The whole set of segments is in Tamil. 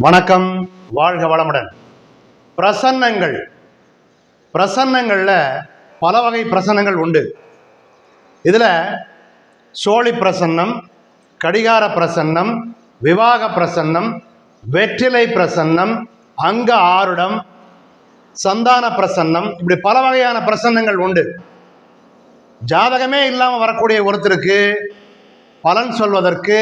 வணக்கம். வாழ்க வளமுடன். பிரசன்னங்கள். பிரசன்னங்களில் பல வகை பிரசன்னங்கள் உண்டு. இதில் சோழி பிரசன்னம் கடிகார பிரசன்னம் விவாக பிரசன்னம் வெற்றிலை பிரசன்னம் அங்க ஆருடம் சந்தான பிரசன்னம் இப்படி பல வகையான பிரசன்னங்கள் உண்டு. ஜாதகமே இல்லாமல் வரக்கூடிய ஒருத்தருக்கு பலன் சொல்வதற்கு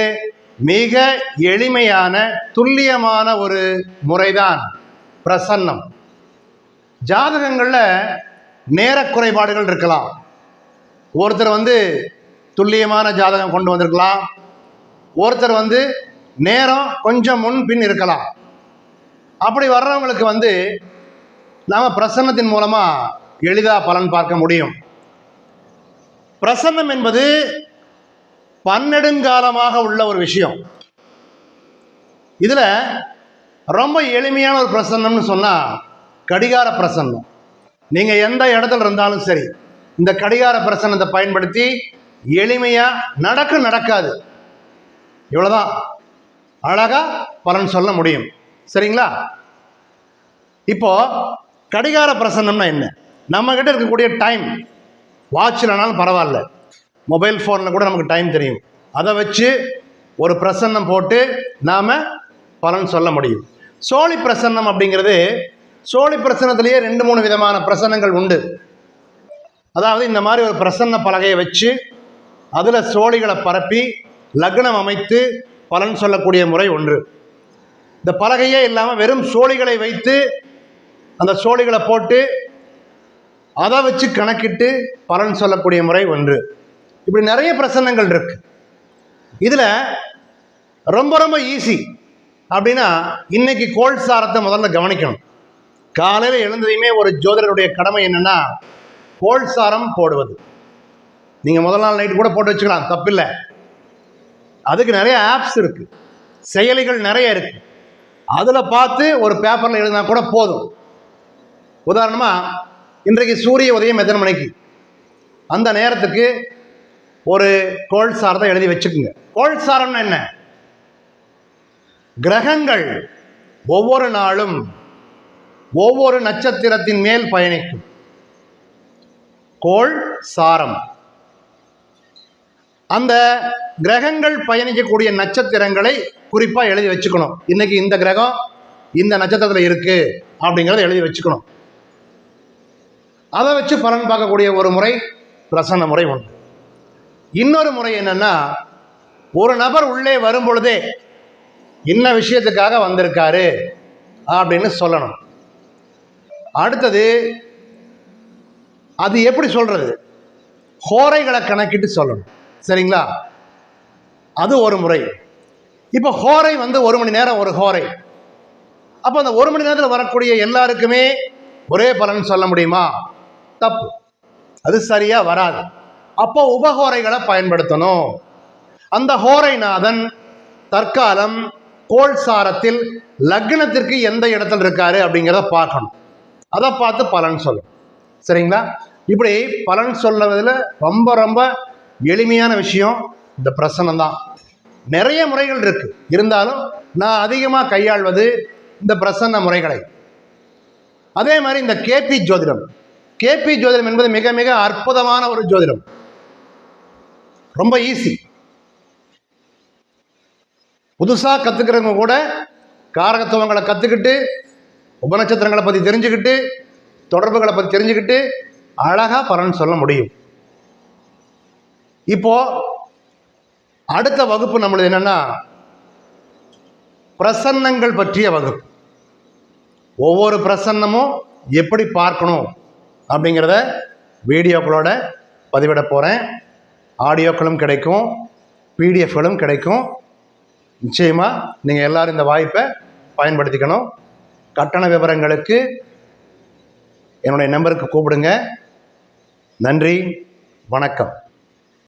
மிக எளிமையான துல்லியமான ஒரு முறைதான் பிரசன்னம். ஜாதகங்களில் நேர குறைபாடுகள் இருக்கலாம். ஒருத்தர் வந்து துல்லியமான ஜாதகம் கொண்டு வந்திருக்கலாம். ஒருத்தர் வந்து நேரம் கொஞ்சம் முன் பின் இருக்கலாம். அப்படி வர்றவங்களுக்கு வந்து நாம் பிரசன்னத்தின் மூலமாக எளிதாக பலன் பார்க்க முடியும். பிரசன்னம் என்பது பன்னெடுங்காலமாக உள்ள ஒரு விஷயம். இதில் ரொம்ப எளிமையான ஒரு பிரசன்னம்னு சொன்னால் கடிகார பிரசன்னம். நீங்கள் எந்த இடத்துல இருந்தாலும் சரி இந்த கடிகார பிரசன்னத்தை பயன்படுத்தி எளிமையாக நடக்க நடக்காது. இவ்வளோதான் அழகாக பலன் சொல்ல முடியும். சரிங்களா? இப்போ கடிகார பிரசன்னம்னா என்ன? நம்மக்கிட்ட இருக்கக்கூடிய டைம் வாட்சில்னாலும் பரவாயில்ல. மொபைல் ஃபோனில் கூட நமக்கு டைம் தெரியும். அதை வச்சு ஒரு பிரசன்னம் போட்டு நாம் பலன் சொல்ல முடியும். சோழி பிரசன்னம் அப்படிங்கிறது சோழி பிரசன்னத்திலேயே ரெண்டு மூணு விதமான பிரசன்னங்கள் உண்டு. அதாவது இந்த மாதிரி ஒரு பிரசன்ன பலகையை வச்சு அதில் சோழிகளை பரப்பி லக்னம் அமைத்து பலன் சொல்லக்கூடிய முறை ஒன்று. இந்த பலகையே இல்லாமல் வெறும் சோழிகளை வைத்து அந்த சோழிகளை போட்டு அதை வச்சு கணக்கிட்டு பலன் சொல்லக்கூடிய முறை ஒன்று. இப்படி நிறைய பிரசன்னங்கள் இருக்கு. இதில் ரொம்ப ரொம்ப ஈஸி அப்படின்னா இன்னைக்கு கோல் சாரத்தை முதல்ல கவனிக்கணும். காலையில் எழுந்ததையுமே ஒரு ஜோதிடருடைய கடமை என்னென்னா கோல் சாரம் போடுவது. நீங்கள் முதல் நாள் நைட்டு கூட போட்டு வச்சுக்கலாம் தப்பில்லை. அதுக்கு நிறைய ஆப்ஸ் இருக்குது செயலிகள் நிறைய இருக்கு. அதில் பார்த்து ஒரு பேப்பரில் எழுதினா கூட போதும். உதாரணமாக இன்றைக்கு சூரிய உதயம் எத்தனை மணிக்கு? அந்த நேரத்துக்கு ஒரு கோள்சாரத்தை எழுதி வச்சுக்கோங்க. கோள்சாரம்னா என்ன? கிரகங்கள் ஒவ்வொரு நாளும் ஒவ்வொரு நட்சத்திரத்தின் மேல் பயணிக்கும். கோள் சாரம். அந்த கிரகங்கள் பயணிக்கக்கூடிய நட்சத்திரங்களை குறிப்பாக எழுதி வச்சுக்கணும். இன்னைக்கு இந்த கிரகம் இந்த நட்சத்திரத்தில் இருக்கு அப்படிங்கிறத எழுதி வச்சுக்கணும். அதை வச்சு பலன் பார்க்கக்கூடிய ஒரு முறை பிரசன்ன முறை ஒன்று இன்னொரு முறை என்னன்னா ஒரு நபர் உள்ளே வரும் பொழுதே என்ன விஷயத்துக்காக வந்திருக்காரு? அப்படின்னு சொல்லணும். அடுத்தது அது எப்படி சொல்றது? ஹோரைகளை கணக்கிட்டு சொல்லணும். சரிங்களா? அது ஒரு முறை. இப்போ ஹோரை வந்து ஒரு மணி நேரம் ஒரு ஹோரை. அப்போ அந்த ஒரு மணி நேரத்தில் வரக்கூடிய எல்லாருக்குமே ஒரே பலன் சொல்ல முடியுமா? தப்பு. அது சரியாக வராது. அப்போ உபஹோரைகளை பயன்படுத்தணும். அந்த ஹோரைநாதன் தற்காலம் கோள் சாரத்தில் லக்னத்திற்கு எந்த இடத்துல இருக்காரு அப்படிங்கிறத பார்க்கணும். அதை பார்த்து பலன் சொல்லணும். சரிங்களா? இப்படி பலன் சொல்லுவதில் ரொம்ப ரொம்ப எளிமையான விஷயம் இந்த பிரசனம் தான் நிறைய முறைகள் இருக்கு. இருந்தாலும் நான் அதிகமாக கையாள்வது இந்த பிரசன்ன முறைகளை. அதே மாதிரி இந்த கேபி ஜோதிடம். கேபி ஜோதிடம் என்பது மிக மிக அற்புதமான ஒரு ஜோதிடம். ரொம்ப ஈஸி புதுசாக கற்றுக்கிறவங்க கூட காரகத்துவங்களை கற்றுக்கிட்டு உபநட்சத்திரங்களை பற்றி தெரிஞ்சுக்கிட்டு தொடர்புகளை பற்றி தெரிஞ்சுக்கிட்டு அழகாக பலன் சொல்ல முடியும். இப்போ அடுத்த வகுப்பு நம்மளது என்னென்னா பிரசன்னங்கள் பற்றிய வகுப்பு. ஒவ்வொரு பிரசன்னமும் எப்படி பார்க்கணும் அப்படிங்கிறத வீடியோக்களோட பதிவிட போகிறேன் ஆடியோக்களும் கிடைக்கும் பிடிஎஃப்களும் கிடைக்கும். நிச்சயமாக நீங்கள் எல்லாரும் இந்த வாய்ப்பை பயன்படுத்திக்கணும். கட்டண விவரங்களுக்கு என்னுடைய நம்பருக்கு கூப்பிடுங்க. நன்றி வணக்கம்.